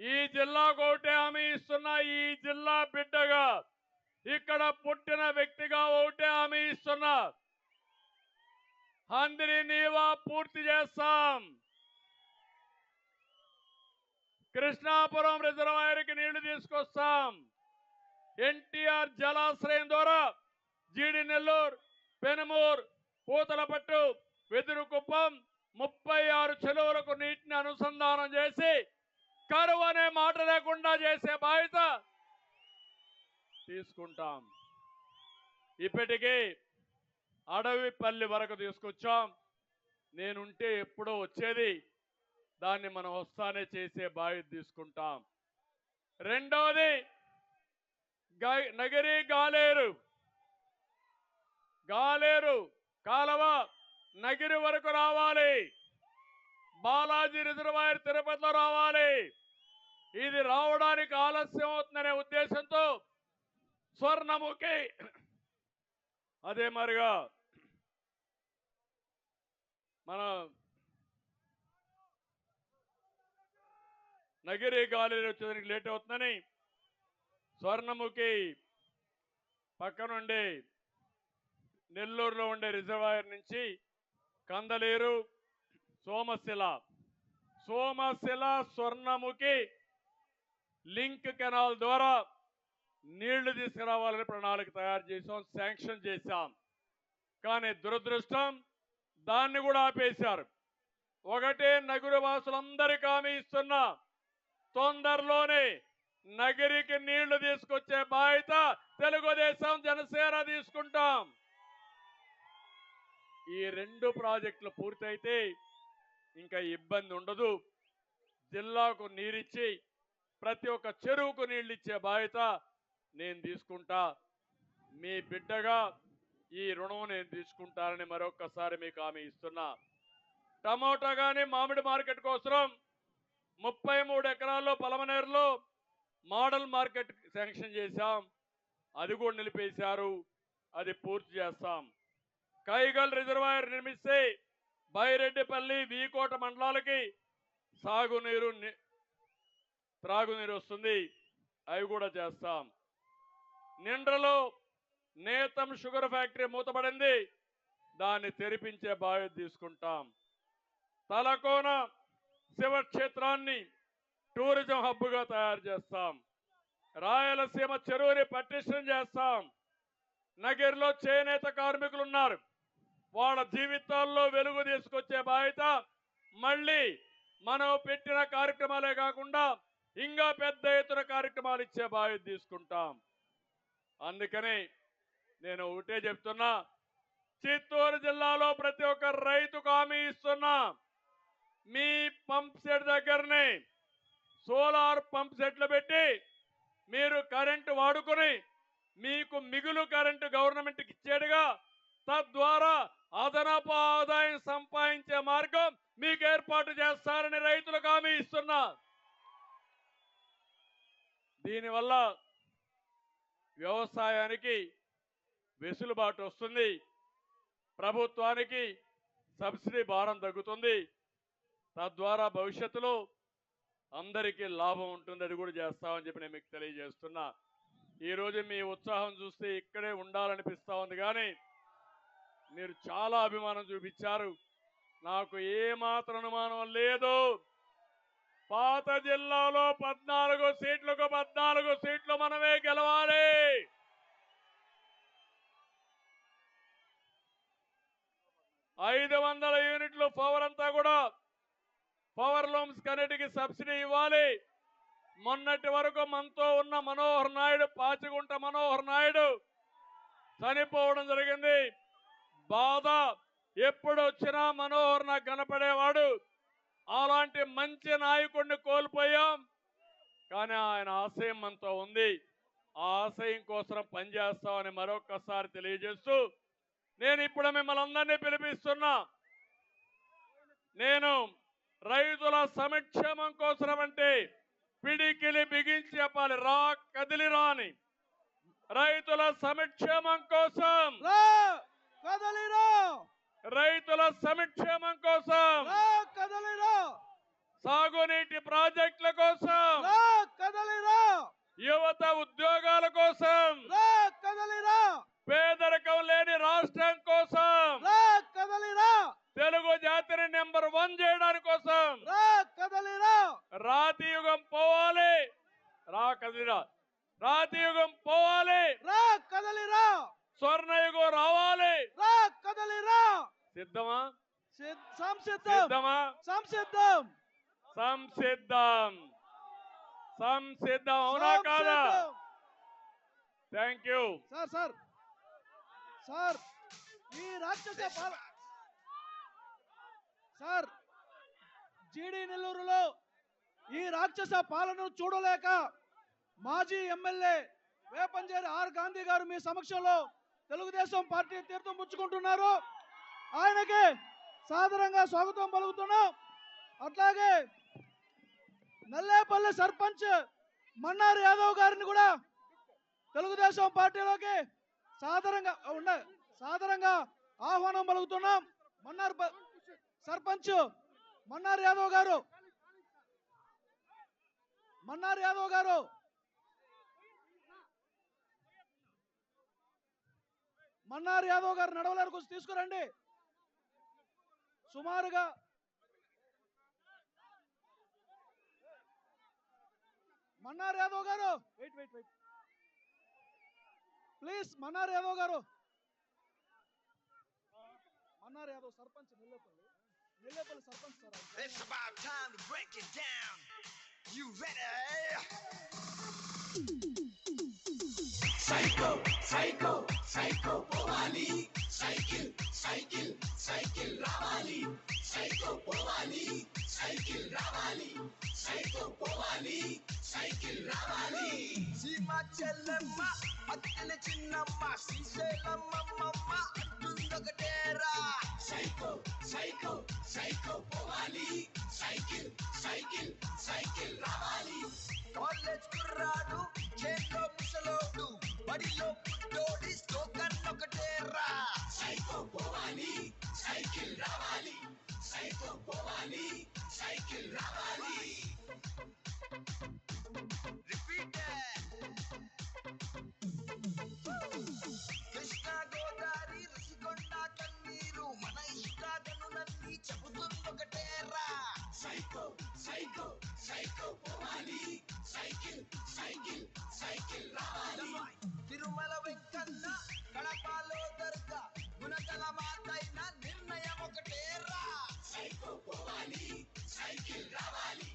ఈ జిల్లాకు ఒకటే హామీ ఇస్తున్నా ఈ జిల్లా బిడ్డగా ఇక్కడ పుట్టిన వ్యక్తిగా ఒకటే హామీ ఇస్తున్నా అందరి నీవా పూర్తి చేస్తాం. కృష్ణాపురం రిజర్వాయర్కి నీళ్ళు తీసుకొస్తాం. ఎన్టీఆర్ జలాశ్రయం ద్వారా జీడి నెల్లూరు పెనుమూరు పూతలపట్టు వెదురుకుప్పం ముప్పై ఆరు చెరువులకు నీటిని అనుసంధానం చేసి కరువు అనే మాట లేకుండా చేసే బాధ్యత తీసుకుంటాం. ఇప్పటికీ అడవిపల్లి వరకు తీసుకొచ్చాం. నేనుంటే ఎప్పుడో వచ్చేది దాన్ని మనం వస్తానే చేసే బాధ్యత తీసుకుంటాం. రెండవది నగరీ నగిరి గాలేరు. గాలేరు కాలవ నగిరి వరకు రావాలి. బాలాజీ రిజర్వాయర్ తిరుపతిలో రావాలి. ఇది రావడానికి ఆలస్యం అవుతుందనే ఉద్దేశంతో స్వర్ణముఖి. అదే మరిగా మన నగిరి గాలి వచ్చేదానికి లేట్ అవుతుందని స్వర్ణముఖి పక్కనుండి నెల్లూరులో ఉండే రిజర్వాయర్ నుంచి కందలేరు సోమశిల. సోమశిల స్వర్ణముఖి లింక్ కెనాల్ ద్వారా నీళ్ళు తీసుకురావాలని ప్రణాళిక తయారు చేసాం శాంక్షన్ చేశాం. కానీ దురదృష్టం దాన్ని కూడా ఆపేశారు. ఒకటే నగర వాసులందరికీ హామీ ఇస్తున్నా తొందరలోనే నగరికి నీళ్ళు తీసుకొచ్చే బాధ్యత తెలుగుదేశం జనసేన తీసుకుంటాం. ఈ రెండు ప్రాజెక్టులు పూర్తయితే ఇంకా ఇబ్బంది ఉండదు. జిల్లాకు నీరిచ్చి ప్రతి ఒక్క చెరువుకు నీళ్ళు ఇచ్చే బాధ్యత నేను తీసుకుంటా. మీ బిడ్డగా ఈ రుణం నేను తీసుకుంటానని మరొక్కసారి మీకు హామీ ఇస్తున్నా. టమోటా కానీ మామిడి మార్కెట్ కోసం ముప్పై మూడు ఎకరాల్లో పలమనేరులో మోడల్ మార్కెట్ శాంక్షన్ చేశాం. అది కూడా నిలిపేశారు. అది పూర్తి చేస్తాం. కైగల్ రిజర్వాయర్ నిర్మిస్తే బైరెడ్డిపల్లి వీకోట మండలాలకి సాగునీరు త్రాగునీరు వస్తుంది అవి కూడా చేస్తాం. నిండ్రలో నేతం షుగర్ ఫ్యాక్టరీ మూతపడింది దాన్ని తెరిపించే బాధ్యత తీసుకుంటాం. తలకోన శివక్షేత్రాన్ని టూరిజం హబ్గా తయారు చేస్తాం. రాయలసీమ చెరువుని పటిష్టం చేస్తాం. నగిరిలో చేనేత కార్మికులు ఉన్నారు వాళ్ళ జీవితాల్లో వెలుగు తీసుకొచ్చే బాధ్యత మళ్ళీ మనం పెట్టిన కార్యక్రమాలే కాకుండా ఇంకా పెద్ద ఎత్తున కార్యక్రమాలు ఇచ్చే బాధ్యత తీసుకుంటాం. అందుకని నేను ఒకటే చెప్తున్నా చిత్తూరు జిల్లాలో ప్రతి ఒక్క రైతుకు హామీ ఇస్తున్నా. మీ పంప్ సెట్ దగ్గరనే సోలార్ పంప్ సెట్లు పెట్టి మీరు కరెంటు వాడుకొని మీకు మిగులు కరెంటు గవర్నమెంట్కి ఇచ్చేడుగా తద్వారా అదనపు ఆదాయం సంపాదించే మార్గం మీకు ఏర్పాటు చేస్తారని రైతులకు హామీ ఇస్తున్నా. దీనివల్ల వ్యవసాయానికి వెసులుబాటు వస్తుంది. ప్రభుత్వానికి సబ్సిడీ భారం తగ్గుతుంది. తద్వారా భవిష్యత్తులో అందరికీ లాభం ఉంటుంది అది కూడా చేస్తామని చెప్పి నేను మీకు తెలియజేస్తున్నా. ఈరోజు మీ ఉత్సాహం చూస్తే ఇక్కడే ఉండాలనిపిస్తూ ఉంది కానీ మీరు చాలా అభిమానం చూపించారు. నాకు ఏమాత్రం అనుమానం లేదు. పాత జిల్లాలో పద్నాలుగు సీట్లకు పద్నాలుగు సీట్లు మనమే గెలవాలి. ఐదు వందల యూనిట్లు పవర్ అంతా కూడా పవర్ లూమ్స్ కన్నిటికి సబ్సిడీ ఇవ్వాలి. మొన్నటి వరకు మనతో ఉన్న మనోహర్ నాయుడు పాచిగుంట మనోహర్ నాయుడు చనిపోవడం జరిగింది. బాధ ఎప్పుడు వచ్చినా మనోహర్ నాకు కనపడేవాడు. అలాంటి మంచి నాయకుడిని కోల్పోయాం. కానీ ఆయన ఆశయం మనతో ఉంది. ఆ ఆశయం కోసం పనిచేస్తామని మరొకసారి తెలియజేస్తూ నేను ఇప్పుడు మిమ్మల్ని అందరినీ పిలిపిస్తున్నా. నేను రైతుల సంక్షేమం కోసం అంటే పిడికిలి బిగించి చెప్పాలి. రా కదిలి రాని రైతుల సంక్షేమం కోసం. కదలిరా రైతుల సంక్షేమం కోసం కదలిరా. సాగునీటి ప్రాజెక్టుల కోసం కదలిరా. యువత ఉద్యోగాల కోసం కదలిరా. పేదరికం లేని రాష్ట్రం కోసం కదలిరా. తెలుగు జాతిని నెంబర్ వన్ చేయడానికి కోసం కదలిరా. రాతి యుగం పోవాలి. రా రాతి యుగం పోవాలి రా కదలిరా స్వర్ణయుగం రావాలి రా కదలిరా సిద్ధమా? సిద్- సంసిద్ధం. సంసిద్ధం. సంసిద్ధం. అవునా కాదా. Thank you sir sir. Sir ఈ రాక్షస సార్ జీడి నెల్లూరులో ఈ రాక్షస పాలనను చూడలేక మాజీ ఎమ్మెల్యే వేపంజేరి ఆర్ గాంధీ గారు మీ సమక్షంలో తెలుగుదేశం పార్టీ తీర్థం పుచ్చుకుంటున్నారు. ఆయనకి సాదరంగా స్వాగతం పలుకుతున్నాం. అట్లాగే నల్లేపల్లి సర్పంచ్ మన్నార్ యాదవ్ గారిని కూడా తెలుగుదేశం పార్టీలోకి సాదరంగా ఉండ సాదరంగా ఆహ్వానం పలుకుతున్నాం. మన్నార్ సర్పంచ్ మన్నార్ యాదవ్ గారు. మన్నార్ యాదవ్ గారు. మన్నార్ యాదవ్ గారు నడవలేరు కొంచెం తీసుకురండి. సుమారుగా Mannar Yadav garu wait wait wait please Mannar Yadav garu Mannar Yadav sarpanch Nellepalli Nellepalli sarpanch sir. It's about time to break it down. You ready? Psycho, psycho, psycho, పోవాలి సైకిల్ సైకిల్ సైకిల్ రావాలి psycho పోవాలి cycle రావాలి psycho పోవాలి cycle రావాలి. సీమ చెల్లెమ్మ అత్తన చిన్నమ్మ శ్రీశైలమ్మమ్మ అట్టుందొకటేరా సైకో సైకో సైకో పోవాలి సైకిల్ సైకిల్ సైకిల్ రావాలి. కాలేజ్ కుర్రాడు చేతిలో ముసలోడు బడిలో పుట్టోడి స్లోగన్ ఒకటేరా సైకో పోవాలి సైకిల్ రావాలి సైకో పోవాలి సైకిల్ రావాలి. రిపీట్ కృష్ణా గోదావరి రుషికొండ కన్నీరు మన ఇష్టాగనులన్నీ చెబుతుందొకటేరా సైకో సైకో సైకో పోవాలి సైకిల్ సైకిల్ రావాలి తిరుమల వెంకన్న కడపలో దర్గా గుణకల మాతైన నిర్ణయం ఒకటే రా సైకిల్ పోవాలి సైకిల్ రావాలి